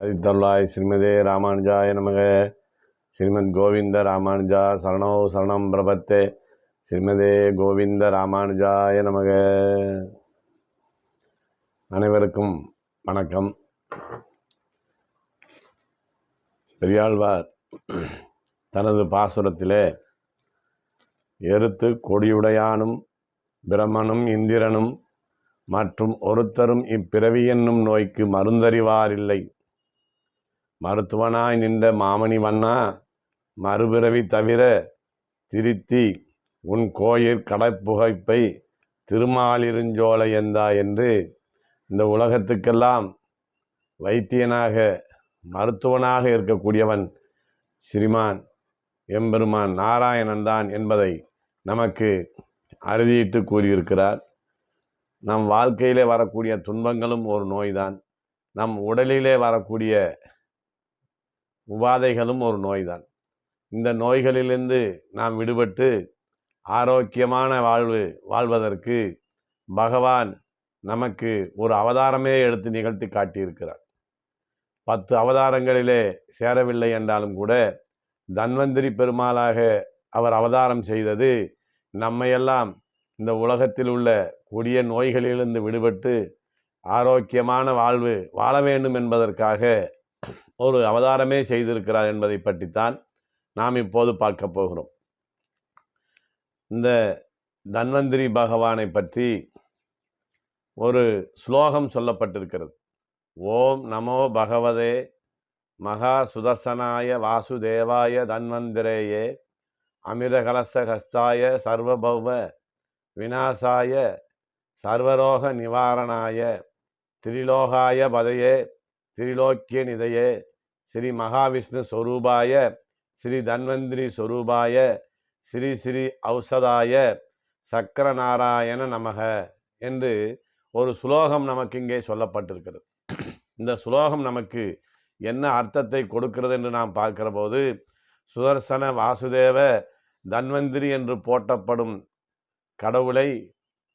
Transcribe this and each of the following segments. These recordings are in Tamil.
அதித்தருளாய் ஸ்ரீமதே ராமானுஜாய நமக. ஸ்ரீமத் கோவிந்த ராமானுஜா சரணோ சரணம் பிரபத்தே. ஸ்ரீமதே கோவிந்த ராமானுஜாய நமக. அனைவருக்கும் வணக்கம். பெரியாழ்வார் தனது பாசுரத்திலே எருத்து கொடியுடையானும் பிரமனும் இந்திரனும் மற்றும் ஒருத்தரும் இப்பிறவி என்னும் நோய்க்கு மருந்தறிவாரில்லை. மருத்துவனாய் நின்ற மாமணி வண்ணா மறுபிறவி தவிர திருத்தி உன் கோயில் கடற்புகைப்பை திருமாலிருஞ்சோலை எந்தா என்று இந்த உலகத்துக்கெல்லாம் வைத்தியனாக மருத்துவனாக இருக்கக்கூடியவன் ஸ்ரீமான் எம்பெருமான் நாராயணன் தான் என்பதை நமக்கு அறுதியிட்டு கூறியிருக்கிறார். நம் வாழ்க்கையிலே வரக்கூடிய துன்பங்களும் ஒரு நோய்தான். நம் உடலிலே வரக்கூடிய உபாதைகளும் ஒரு நோய்தான். இந்த நோய்களிலிருந்து நாம் விடுபட்டு ஆரோக்கியமான வாழ்வு வாழ்வதற்கு பகவான் நமக்கு ஒரு அவதாரமே எடுத்து நிகழ்த்தி காட்டியிருக்கிறார். பத்து அவதாரங்களிலே சேரவில்லை என்றாலும் கூட தன்வந்திரி பெருமாளாக அவர் அவதாரம் செய்தது நம்மையெல்லாம் இந்த உலகத்தில் உள்ள கொடிய நோய்களிலிருந்து விடுபட்டு ஆரோக்கியமான வாழ்வு வாழ வேண்டும் என்பதற்காக ஒரு அவதாரமே செய்திருக்கிறார் என்பதை பற்றித்தான் நாம் இப்போது பார்க்க போகிறோம். இந்த தன்வந்திரி பகவானை பற்றி ஒரு ஸ்லோகம் சொல்லப்பட்டிருக்கிறது. ஓம் நமோ பகவதே மகா சுதர்சனாய வாசுதேவாய தன்வந்திரேயே அமிரகலசஹஸ்தாய ஹஸ்தாய சர்வபௌம விநாசாய சர்வரோக நிவாரணாய திரிலோகாய பதையே திரிலோக்கிய நிதையே ஸ்ரீ மகாவிஷ்ணு ஸ்வரூபாய ஸ்ரீ தன்வந்திரி ஸ்வரூபாய ஸ்ரீ ஸ்ரீ ஔஷதாய சக்கரநாராயண நமக என்று ஒரு சுலோகம் நமக்கு இங்கே சொல்லப்பட்டிருக்கிறது. இந்த சுலோகம் நமக்கு என்ன அர்த்தத்தை கொடுக்கிறது என்று நாம் பார்க்கிற போது சுதர்சன வாசுதேவ தன்வந்திரி என்று போற்றப்படும் கடவுளை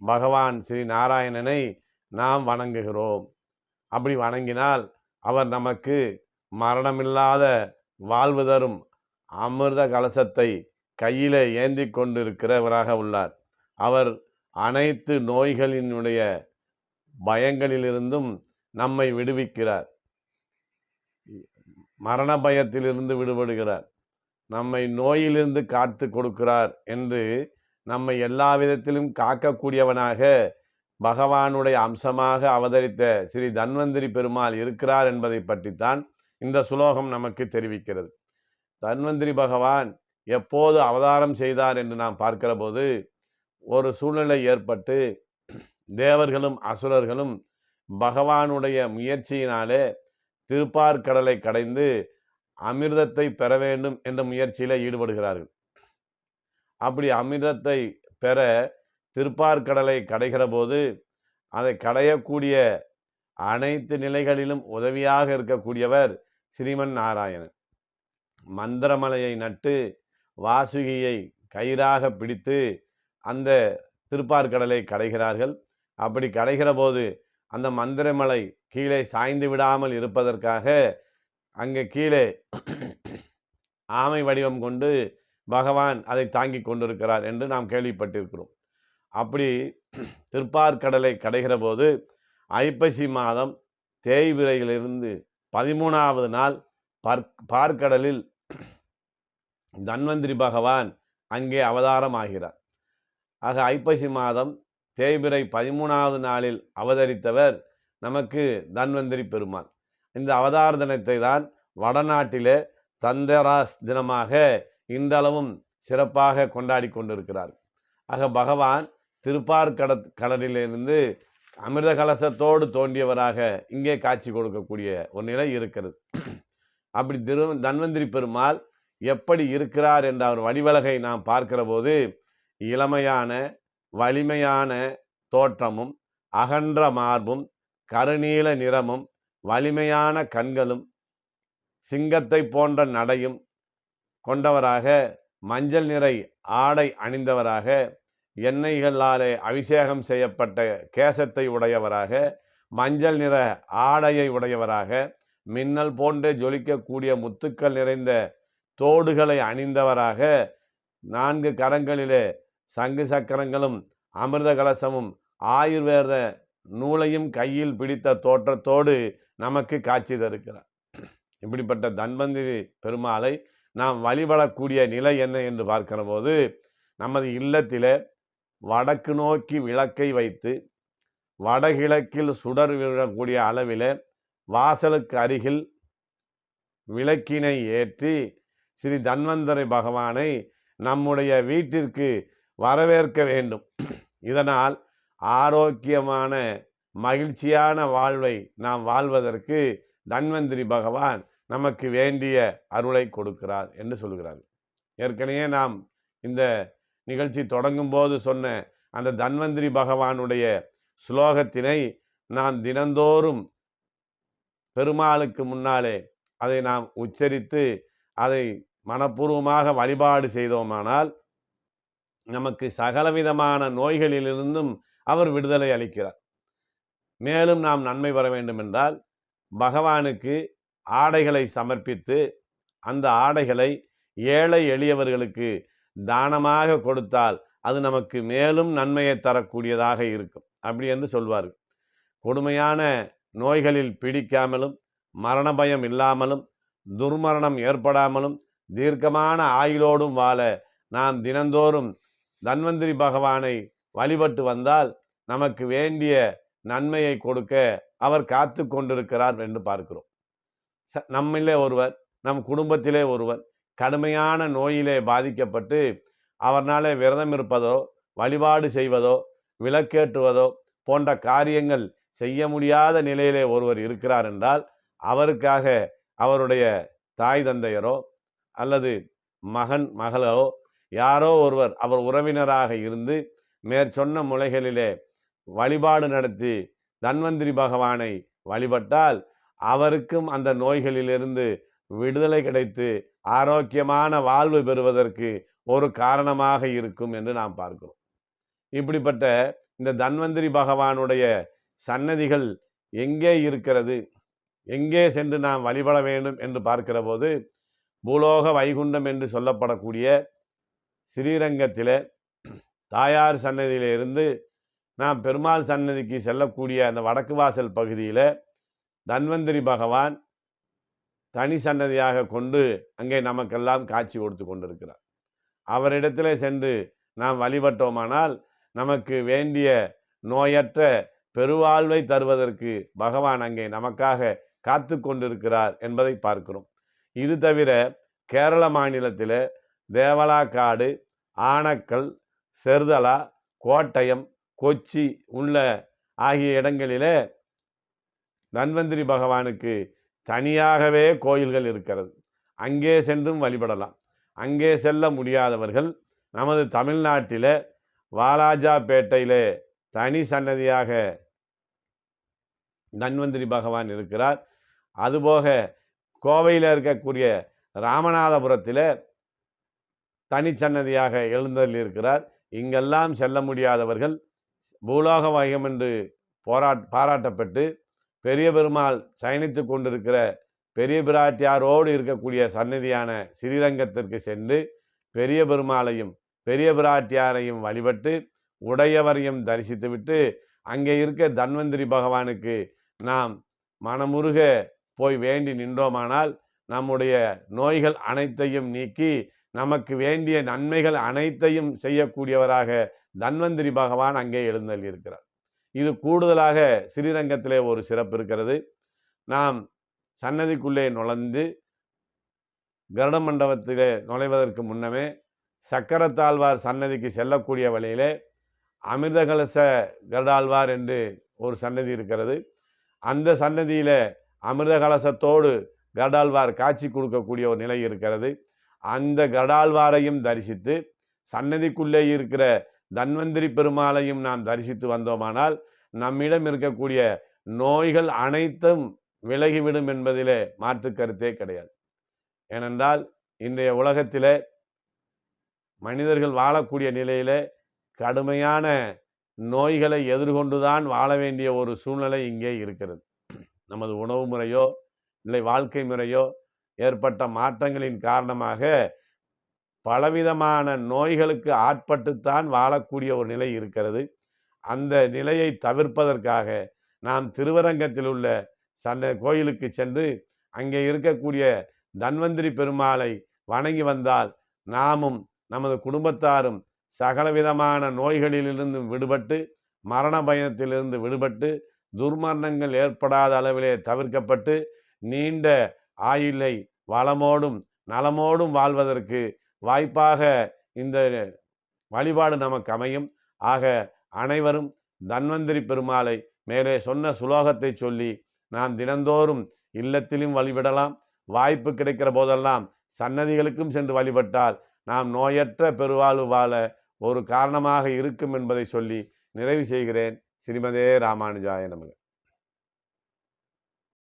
பகவான் ஸ்ரீ நாராயணனை நாம் வணங்குகிறோம். அப்படி வணங்கினால் அவர் நமக்கு மரணமில்லாத வாழ்வு தரும் அமிர்த கலசத்தை கையிலே ஏந்தி கொண்டிருக்கிறவராக உள்ளார். அவர் அனைத்து நோய்களினுடைய பயங்களிலிருந்தும் நம்மை விடுவிக்கிறார். மரண பயத்திலிருந்து விடுபடுகிறார். நம்மை நோயிலிருந்து காத்து கொடுக்கிறார் என்று நம்மை எல்லா விதத்திலும் காக்கக்கூடியவனாக பகவானுடைய அம்சமாக அவதரித்த ஸ்ரீ தன்வந்திரி பெருமாள் இருக்கிறார் என்பதை பற்றித்தான் இந்த சுலோகம் நமக்கு தெரிவிக்கிறது. தன்வந்திரி பகவான் எப்போது அவதாரம் செய்தார் என்று நாம் பார்க்கிற போது ஒரு சூழ்நிலை ஏற்பட்டு தேவர்களும் அசுரர்களும் பகவானுடைய முயற்சியினாலே திருப்பார்கடலை கடைந்து அமிர்தத்தை பெற வேண்டும் என்ற முயற்சியில் ஈடுபடுகிறார்கள். அப்படி அமிர்தத்தை பெற திருப்பார்கடலை கடைகிற போது அதை கடையக்கூடிய அனைத்து நிலைகளிலும் உதவியாக இருக்கக்கூடியவர் ஸ்ரீமன் நாராயணன். மந்திரமலையை நட்டு வாசுகியை கயிறாக பிடித்து அந்த திருப்பார்கடலை கடைகிறார்கள். அப்படி கடைகிற போது அந்த மந்திரமலை கீழே சாய்ந்து விடாமல் இருப்பதற்காக அங்கே கீழே ஆமை வடிவம் கொண்டு பகவான் அதை தாங்கி கொண்டிருக்கிறார் என்று நாம் கேள்விப்பட்டிருக்கிறோம். அப்படி திருப்பார்கடலை கடைகிற போது ஐப்பசி மாதம் தேய்பிரையிலிருந்து பதிமூணாவது நாள் பார் பார்க்கடலில் தன்வந்திரி பகவான் அங்கே அவதாரம் ஆகிறார் ஆக ஐப்பசி மாதம் தேய்பிரை பதிமூணாவது நாளில் அவதரித்தவர் நமக்கு தன்வந்திரி பெருமாள். இந்த அவதார தினத்தை தான் வடநாட்டிலே தந்தராஸ் தினமாக இன்றளவும் சிறப்பாக கொண்டாடி கொண்டிருக்கிறார். ஆக பகவான் திருப்பார்கட கடலிலிருந்து அமிர்த கலசத்தோடு தோன்றியவராக இங்கே காட்சி கொடுக்கக்கூடிய ஒரு நிலை இருக்கிறது. அப்படி திரு தன்வந்திரி பெருமாள் எப்படி இருக்கிறார் என்ற அவர் வடிவலகை நாம் பார்க்கிற போது இளமையான வலிமையான தோற்றமும் அகன்ற மார்பும் கருநீல நிறமும் வலிமையான கண்களும் சிங்கத்தை போன்ற நடையும் கொண்டவராக மஞ்சள் நிறை ஆடை அணிந்தவராக எண்ணெய்களாலே அபிஷேகம் செய்யப்பட்ட கேசத்தை உடையவராக மஞ்சள் நிற ஆடையை உடையவராக மின்னல் போன்றே ஜொலிக்கக்கூடிய முத்துக்கள் நிறைந்த தோடுகளை அணிந்தவராக நான்கு கரங்களிலே சங்கு சக்கரங்களும் அமிர்த கலசமும் ஆயுர்வேத நூலையும் கையில் பிடித்த தோற்றத்தோடு நமக்கு காட்சி தருக்கிறார் இப்படிப்பட்ட தன்வந்திரி பெருமாளை நாம் வழிபடக்கூடிய நிலை என்ன என்று பார்க்கிற போது நமது இல்லத்திலே வடக்கு நோக்கி விளக்கை வைத்து வடகிழக்கில் சுடர் விழக்கூடிய அளவில் வாசலுக்கு அருகில் விளக்கினை ஏற்றி ஸ்ரீ தன்வந்தரி பகவானை நம்முடைய வீட்டிற்கு வரவேற்க வேண்டும். இதனால் ஆரோக்கியமான மகிழ்ச்சியான வாழ்வை நாம் வாழ்வதற்கு தன்வந்திரி பகவான் நமக்கு வேண்டிய அருளை கொடுக்கிறார் என்று சொல்கிறார் ஏற்கனவே நாம் இந்த நிகழ்ச்சி தொடங்கும் போது சொன்ன அந்த தன்வந்திரி பகவானுடைய ஸ்லோகத்தினை நாம் தினந்தோறும் பெருமாளுக்கு முன்னாலே அதை நாம் உச்சரித்து அதை மனப்பூர்வமாக வழிபாடு செய்தோமானால் நமக்கு சகலவிதமான நோய்களிலிருந்தும் அவர் விடுதலை அளிக்கிறார். மேலும் நாம் நன்மை பெற வேண்டும் என்றால் பகவானுக்கு ஆடைகளை சமர்ப்பித்து அந்த ஆடைகளை ஏழை எளியவர்களுக்கு தானமாக கொடுத்தால் அது நமக்கு மேலும் நன்மையை தரக்கூடியதாக இருக்கும். அப்படி என்று சொல்வார்கள். கொடுமையான நோய்களில் பிடிக்காமலும் மரண பயம் இல்லாமலும் துர்மரணம் ஏற்படாமலும் தீர்க்கமான ஆயுளோடும் வாழ நாம் தினந்தோறும் தன்வந்திரி பகவானை வழிபட்டு வந்தால் நமக்கு வேண்டிய நன்மையை கொடுக்க அவர் காத்து கொண்டிருக்கிறார் என்று பார்க்கிறோம். ச- நம்மிலே ஒருவர் நம் குடும்பத்திலே ஒருவர் கடுமையான நோயிலே பாதிக்கப்பட்டு அவர்னாலே விரதம் இருப்பதோ வழிபாடு செய்வதோ விளக்கேற்றுவதோ போன்ற காரியங்கள் செய்ய முடியாத நிலையிலே ஒருவர் இருக்கிறார் என்றால் அவருக்காக அவருடைய தாய் தந்தையரோ அல்லது மகன் மகளோ யாரோ ஒருவர் அவர் உறவினராக இருந்து மேற்சொன்ன முலைகளிலே வழிபாடு நடத்தி தன்வந்திரி பகவானை வழிபட்டால் அவருக்கும் அந்த நோய்களிலிருந்து விடுதலை கிடைத்து ஆரோக்கியமான வாழ்வு பெறுவதற்கு ஒரு காரணமாக இருக்கும் என்று நாம் பார்க்கிறோம். இப்படிப்பட்ட இந்த தன்வந்திரி பகவானுடைய சன்னதிகள் எங்கே இருக்கிறது? எங்கே சென்று நாம் வழிபட வேண்டும் என்று பார்க்கிற போது பூலோக வைகுண்டம் என்று சொல்லப்படக்கூடிய ஸ்ரீரங்கத்தில் தாயார் சன்னதியிலிருந்து நாம் பெருமாள் சன்னதிக்கு செல்லக்கூடிய அந்த வடக்கு வாசல் பகுதியில் தன்வந்திரி பகவான் தனி சன்னதியாக கொண்டு அங்கே நமக்கெல்லாம் காட்சி கொடுத்து கொண்டிருக்கிறார். அவரிடத்திலே சென்று நாம் வழிபட்டோமானால் நமக்கு வேண்டிய நோயற்ற பெருவாழ்வை தருவதற்கு பகவான் அங்கே நமக்காக காத்து கொண்டிருக்கிறார் என்பதை பார்க்கிறோம். இது தவிர கேரள மாநிலத்தில் தேவலாக்காடு ஆனக்கல் செர்தலா கோட்டயம் கொச்சி உள்ள ஆகிய இடங்களிலே தன்வந்திரி பகவானுக்கு தனியாகவே கோயில்கள் இருக்கிறது. அங்கே சென்றும் வழிபடலாம். அங்கே செல்ல முடியாதவர்கள் நமது தமிழ்நாட்டில் வாலாஜாபேட்டையில் தனி சன்னதியாக தன்வந்திரி பகவான் இருக்கிறார். அதுபோக கோவையில் இருக்கக்கூடிய ராமநாதபுரத்தில் தனிச்சன்னதியாக எழுந்தருளி இருக்கிறார். இங்கெல்லாம் செல்ல முடியாதவர்கள் பூலோக வைகம் என்று போராட் பாராட்டப்பட்டு பெரிய பெருமாள் சயனித்து கொண்டிருக்கிற பெரிய பிராட்டியாரோடு இருக்கக்கூடிய சன்னதியான ஸ்ரீரங்கத்திற்கு சென்று பெரிய பெருமாளையும் பெரிய பிராட்டியாரையும் வழிபட்டு உடையவரையும் தரிசித்துவிட்டு அங்கே இருக்க தன்வந்திரி பகவானுக்கு நாம் மனமுருக போய் வேண்டி நின்றோமானால் நம்முடைய நோய்கள் அனைத்தையும் நீக்கி நமக்கு வேண்டிய நன்மைகள் அனைத்தையும் செய்யக்கூடியவராக தன்வந்திரி பகவான் அங்கே எழுந்தள்ளியிருக்கிறார். இது கூடுதலாக ஸ்ரீரங்கத்திலே ஒரு சிறப்பு இருக்கிறது. நாம் சன்னதிக்குள்ளே நுழைந்து கருட மண்டபத்திலே நுழைவதற்கு முன்னமே சக்கரத்தாழ்வார் சன்னதிக்கு செல்லக்கூடிய வழியிலே அமிர்தகலச கருடாழ்வார் என்று ஒரு சன்னதி இருக்கிறது. அந்த சன்னதியில் அமிர்தகலசத்தோடு கருடாழ்வார் காட்சி கொடுக்கக்கூடிய ஒரு நிலை இருக்கிறது. அந்த கருடாழ்வாரையும் தரிசித்து சன்னதிக்குள்ளே இருக்கிற தன்வந்திரி பெருமாளையும் நாம் தரிசித்து வந்தோமானால் நம்மிடம் இருக்கக்கூடிய நோய்கள் அனைத்தும் விலகிவிடும் என்பதிலே மாற்று கருத்தே கிடையாது. ஏனென்றால் இன்றைய உலகத்திலே மனிதர்கள் வாழக்கூடிய நிலையிலே கடுமையான நோய்களை எதிர்கொண்டுதான் வாழ வேண்டிய ஒரு சூழ்நிலை இங்கே இருக்கிறது. நமது உணவு முறையோ இல்லை வாழ்க்கை முறையோ ஏற்பட்ட மாற்றங்களின் காரணமாக பலவிதமான நோய்களுக்கு ஆட்பட்டுத்தான் வாழக்கூடிய ஒரு நிலை இருக்கிறது. அந்த நிலையை தவிர்ப்பதற்காக நாம் திருவரங்கத்தில் உள்ள சண்ட கோயிலுக்கு சென்று அங்கே இருக்கக்கூடிய தன்வந்திரி பெருமாளை வணங்கி வந்தால் நாமும் நமது குடும்பத்தாரும் சகலவிதமான நோய்களிலிருந்து விடுபட்டு மரண பயணத்திலிருந்து விடுபட்டு துர்மரணங்கள் ஏற்படாத அளவிலே தவிர்க்கப்பட்டு நீண்ட ஆயிலை வளமோடும் நலமோடும் வாழ்வதற்கு வாய்ப்பாக இந்த வழிபாடு நமக்கு அமையும். ஆக அனைவரும் தன்வந்திரி பெருமாளை மேலே சொன்ன சுலோகத்தை சொல்லி நாம் தினந்தோறும் இல்லத்திலும் வழிபடலாம். வாய்ப்பு கிடைக்கிற போதெல்லாம் சன்னதிகளுக்கும் சென்று வழிபட்டால் நாம் நோயற்ற பெருவாழ்வு வாழ ஒரு காரணமாக இருக்கும் என்பதை சொல்லி நிறைவு செய்கிறேன். ஸ்ரீமதே ராமானுஜாய நமக.